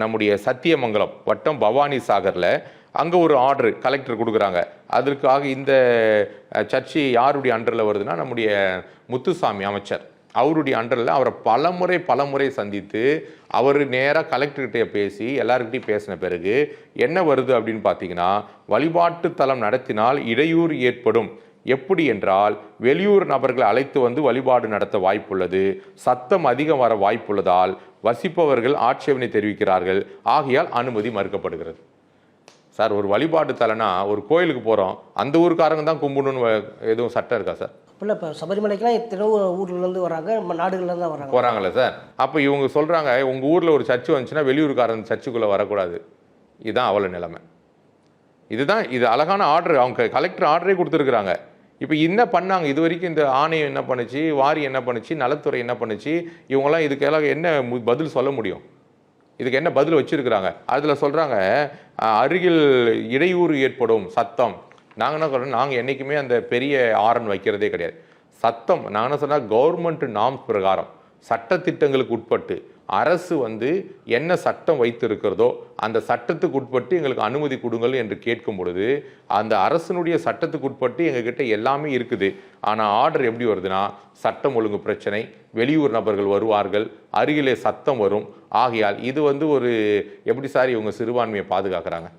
நம்முடைய சத்தியமங்கலம் வட்டம் பவானி சாகரில் அங்கே ஒரு ஆர்டர் கலெக்டர் கொடுக்குறாங்க. அதற்காக இந்த சர்ச்சு யாருடைய அண்டரில் வருதுன்னா நம்முடைய முத்துசாமி அமைச்சர். அவருடைய அண்டரில் அவரை பலமுறை பலமுறை சந்தித்து அவர் நேராக கலெக்டர்கிட்ட பேசி எல்லாருக்கிட்டையும் பேசின பிறகு என்ன வருது அப்படின்னு பார்த்தீங்கன்னா வழிபாட்டு தலம் நடத்தினால் இடையூறு ஏற்படும். எப்படி என்றால் வெளியூர் நபர்களை அழைத்து வந்து வழிபாடு நடத்த வாய்ப்புள்ளது சத்தம் அதிகம் வர வாய்ப்புள்ளதால் வசிப்பவர்கள் ஆட்சேபனை தெரிவிக்கிறார்கள் ஆகையால் அனுமதி மறுக்கப்படுகிறது. சார் ஒரு வழிபாட்டு தலனா ஒரு கோயிலுக்கு போகிறோம் அந்த ஊருக்காரங்க தான் கும்பிடணும்னு எதுவும் சட்டம் இருக்கா சார்? இல்லை இப்போ சபரிமலைக்கெல்லாம் எத்தனையோ ஊர்லேருந்து வராங்க நம்ம நாடுகள்லேருந்து தான் வராங்க. போகிறாங்களே சார். அப்போ இவங்க சொல்கிறாங்க உங்கள் ஊரில் ஒரு சர்ச்சு வந்துச்சுன்னா வெளியூருக்காரன் சர்ச்சுக்குள்ளே வரக்கூடாது. இதுதான் அவல நிலைமை. இதுதான் இது அழகான ஆர்டர் அவங்க கலெக்டர் ஆர்டரே கொடுத்துருக்குறாங்க. இப்போ என்ன பண்ணாங்க? இது வரைக்கும் இந்த ஆணையம் என்ன பண்ணுச்சு? வாரி என்ன பண்ணுச்சு? நலத்துறை என்ன பண்ணுச்சு? இவங்கெல்லாம் இதுக்கெல்லாம் என்ன மு- பதில் சொல்ல முடியும்? இதுக்கு என்ன பதில் வச்சுருக்குறாங்க? அதில் சொல்கிறாங்க அருகில் இடையூறு ஏற்படும் சத்தம். நாங்கள் என்ன சொல்கிறோம் நாங்கள் என்றைக்குமே அந்த பெரிய ஆரன் வைக்கிறதே கிடையாது. சத்தம் நான் என்ன சொன்னால் கவர்மெண்ட் நாம்ஸ் பிரகாரம். சட்டத்திட்டங்களுக்கு உட்பட்டு அரசு வந்து என்ன சட்டம் வைத்திருக்கிறதோ அந்த சட்டத்துக்கு உட்பட்டு எங்களுக்கு அனுமதி கொடுங்கள் என்று கேட்கும் பொழுது அந்த அரசனுடைய சட்டத்துக்கு உட்பட்டு எங்ககிட்ட எல்லாமே இருக்குது. ஆனால் ஆர்டர் எப்படி வருதுன்னா சட்டம் ஒழுங்கு பிரச்சனை வெளியூர் நபர்கள் வருவார்கள் அருகிலே சத்தம் வரும். ஆகையால் இது வந்து ஒரு எப்படி சார் இவங்க சிறுபான்மையை பாதுகாக்கிறாங்க?